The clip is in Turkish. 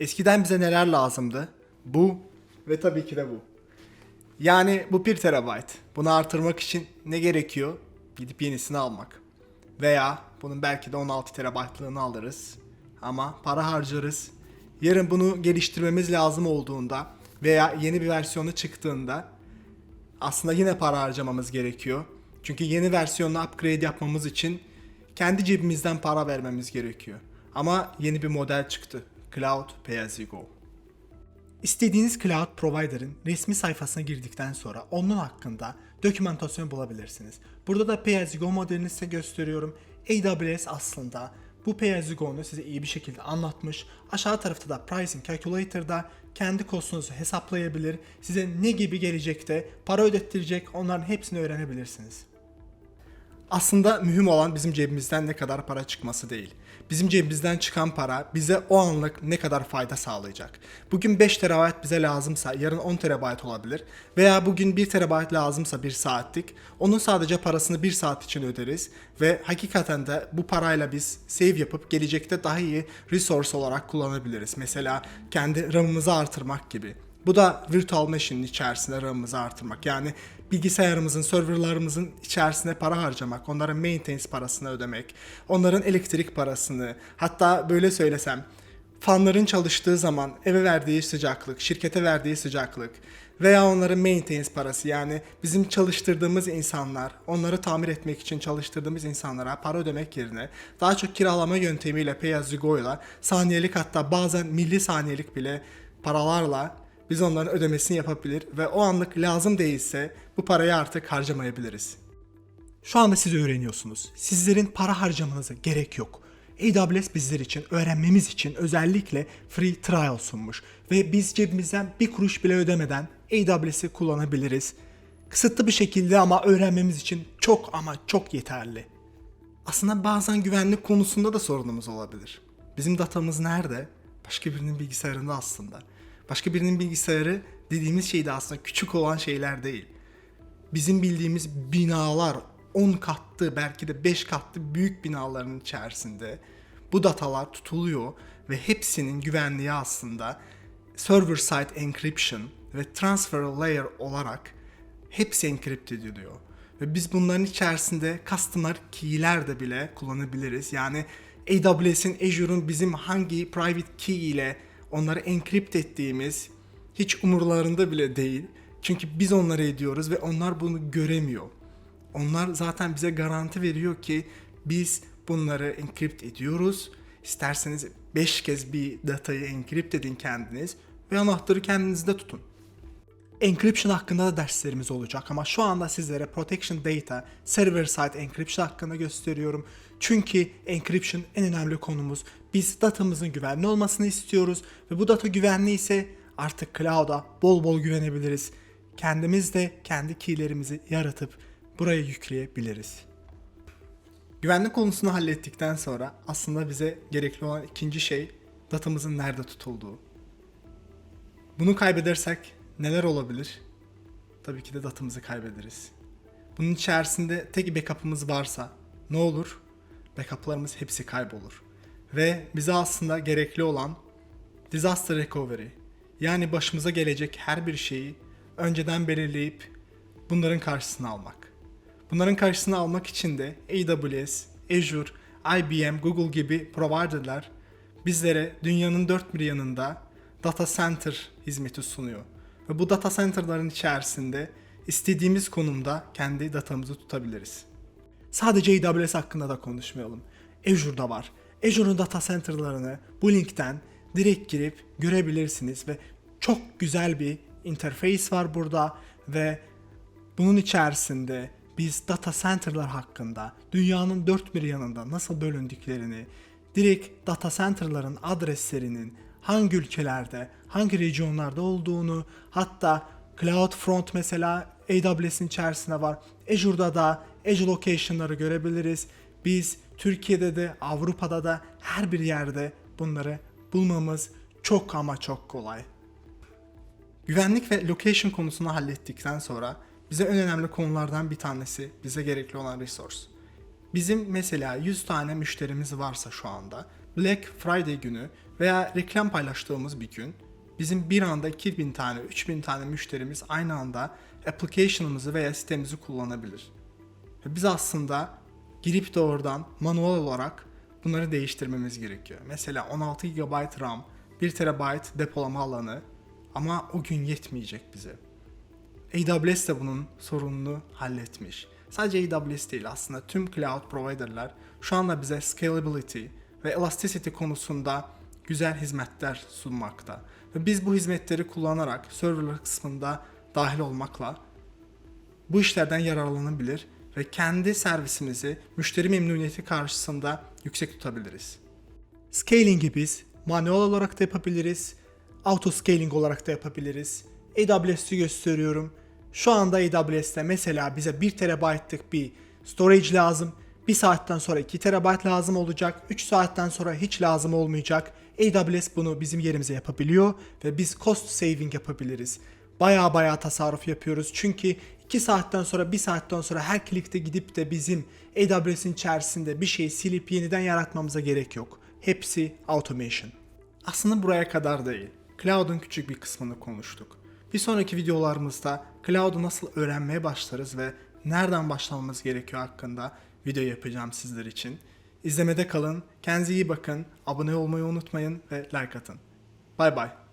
Eskiden bize neler lazımdı? Bu ve tabii ki de bu. Yani bu 1 terabayt. Bunu artırmak için ne gerekiyor? Gidip yenisini almak. Veya bunun belki de 16 terabaytlığını alırız. Ama para harcarız. Yarın bunu geliştirmemiz lazım olduğunda veya yeni bir versiyonu çıktığında aslında yine para harcamamız gerekiyor. Çünkü yeni versiyonunu upgrade yapmamız için kendi cebimizden para vermemiz gerekiyor. Ama yeni bir model çıktı. Cloud Pay. İstediğiniz cloud provider'ın resmi sayfasına girdikten sonra onun hakkında dokümantasyon bulabilirsiniz. Burada da Pay modelini size gösteriyorum. AWS aslında bu Pay size iyi bir şekilde anlatmış. Aşağı tarafta da Pricing Calculator'da kendi kostunuzu hesaplayabilir. Size ne gibi gelecekte para ödettirecek onların hepsini öğrenebilirsiniz. Aslında mühim olan bizim cebimizden ne kadar para çıkması değil. Bizim cebimizden çıkan para bize o anlık ne kadar fayda sağlayacak. Bugün 5 terabayt bize lazımsa yarın 10 terabayt olabilir. Veya bugün 1 terabayt lazımsa 1 saatlik. Onun sadece parasını 1 saat için öderiz. Ve hakikaten de bu parayla biz save yapıp gelecekte daha iyi resource olarak kullanabiliriz. Mesela kendi RAM'ımızı artırmak gibi. Bu da virtual machine'in içerisinde RAM'ımızı artırmak. Yani bilgisayarımızın, serverlarımızın içerisine para harcamak, onların maintenance parasını ödemek, onların elektrik parasını, hatta böyle söylesem, fanların çalıştığı zaman eve verdiği sıcaklık, şirkete verdiği sıcaklık veya onların maintenance parası yani bizim çalıştırdığımız insanlar, onları tamir etmek için çalıştırdığımız insanlara para ödemek yerine daha çok kiralama yöntemiyle pay as you go'yla saniyelik hatta bazen milli saniyelik bile paralarla biz onların ödemesini yapabilir ve o anlık lazım değilse bu parayı artık harcamayabiliriz. Şu anda siz öğreniyorsunuz. Sizlerin para harcamanıza gerek yok. AWS bizler için, öğrenmemiz için özellikle free trial sunmuş. Ve biz cebimizden bir kuruş bile ödemeden AWS'i kullanabiliriz. Kısıtlı bir şekilde ama öğrenmemiz için çok ama çok yeterli. Aslında bazen güvenlik konusunda da sorunumuz olabilir. Bizim datamız nerede? Başka birinin bilgisayarında aslında. Başka birinin bilgisayarı dediğimiz şey de aslında küçük olan şeyler değil. Bizim bildiğimiz binalar 10 katlı belki de 5 katlı büyük binaların içerisinde bu datalar tutuluyor ve hepsinin güvenliği aslında server side encryption ve transfer layer olarak hepsi enkript ediliyor. Ve biz bunların içerisinde customer key'ler de bile kullanabiliriz. Yani AWS'in, Azure'un bizim hangi private key ile onları enkript ettiğimiz hiç umurlarında bile değil. Çünkü biz onları ediyoruz ve onlar bunu göremiyor. Onlar zaten bize garanti veriyor ki biz bunları enkript ediyoruz. İsterseniz 5 kez bir datayı enkript edin kendiniz ve anahtarı kendinizde tutun. Encryption hakkında da derslerimiz olacak ama şu anda sizlere Protection Data Server Side Encryption hakkında gösteriyorum. Çünkü encryption en önemli konumuz. Biz datamızın güvenli olmasını istiyoruz ve bu data güvenli ise artık cloud'a bol bol güvenebiliriz. Kendimiz de kendi keylerimizi yaratıp buraya yükleyebiliriz. Güvenlik konusunu hallettikten sonra aslında bize gerekli olan ikinci şey datamızın nerede tutulduğu. Bunu kaybedersek neler olabilir? Tabii ki de datamızı kaybederiz. Bunun içerisinde tek backup'ımız varsa ne olur? Backup'larımız hepsi kaybolur. Ve bize aslında gerekli olan disaster recovery yani başımıza gelecek her bir şeyi önceden belirleyip bunların karşısına almak. Bunların karşısına almak için de AWS, Azure, IBM, Google gibi providerlar bizlere dünyanın dört bir yanında data center hizmeti sunuyor. Ve bu data center'ların içerisinde istediğimiz konumda kendi datamızı tutabiliriz. Sadece AWS hakkında da konuşmayalım. Azure'da var. Azure'un data center'larını bu linkten direkt girip görebilirsiniz ve çok güzel bir interface var burada ve bunun içerisinde biz data center'lar hakkında dünyanın dört bir yanında nasıl bölündüklerini, direkt data center'ların adreslerinin hangi ülkelerde, hangi regionlarda olduğunu, hatta CloudFront mesela AWS'in içerisinde var. Azure'da da Azure location'ları görebiliriz. Biz Türkiye'de de Avrupa'da da her bir yerde bunları bulmamız çok ama çok kolay. Güvenlik ve location konusunu hallettikten sonra bize en önemli konulardan bir tanesi bize gerekli olan resource. Bizim mesela 100 tane müşterimiz varsa şu anda Black Friday günü veya reklam paylaştığımız bir gün bizim bir anda 2000 tane, 3000 tane müşterimiz aynı anda application'ımızı veya sitemizi kullanabilir. Ve biz aslında girip de oradan manuel olarak bunları değiştirmemiz gerekiyor. Mesela 16 GB RAM, 1 TB depolama alanı ama o gün yetmeyecek bize. AWS de bunun sorununu halletmiş. Sadece AWS değil aslında tüm cloud providerlar şu anda bize scalability ve elasticity konusunda güzel hizmetler sunmakta. Ve biz bu hizmetleri kullanarak serverlar kısmında dahil olmakla bu işlerden yararlanabilir ve kendi servisimizi müşteri memnuniyeti karşısında yüksek tutabiliriz. Scaling'i biz manuel olarak da yapabiliriz, auto scaling olarak da yapabiliriz. AWS'i gösteriyorum. Şu anda AWS'te mesela bize 1 TB'lık bir storage lazım. 1 saatten sonra 2 TB lazım olacak. 3 saatten sonra hiç lazım olmayacak. AWS bunu bizim yerimize yapabiliyor ve biz cost saving yapabiliriz. Baya baya tasarruf yapıyoruz. Çünkü 2 saatten sonra 1 saatten sonra her klikte gidip de bizim AWS'in içerisinde bir şeyi silip yeniden yaratmamıza gerek yok. Hepsi automation. Aslında buraya kadar değil. Cloud'un küçük bir kısmını konuştuk. Bir sonraki videolarımızda Cloud'u nasıl öğrenmeye başlarız ve nereden başlamamız gerekiyor hakkında video yapacağım sizler için. İzlemede kalın, kendinize iyi bakın, abone olmayı unutmayın ve like atın. Bay bay.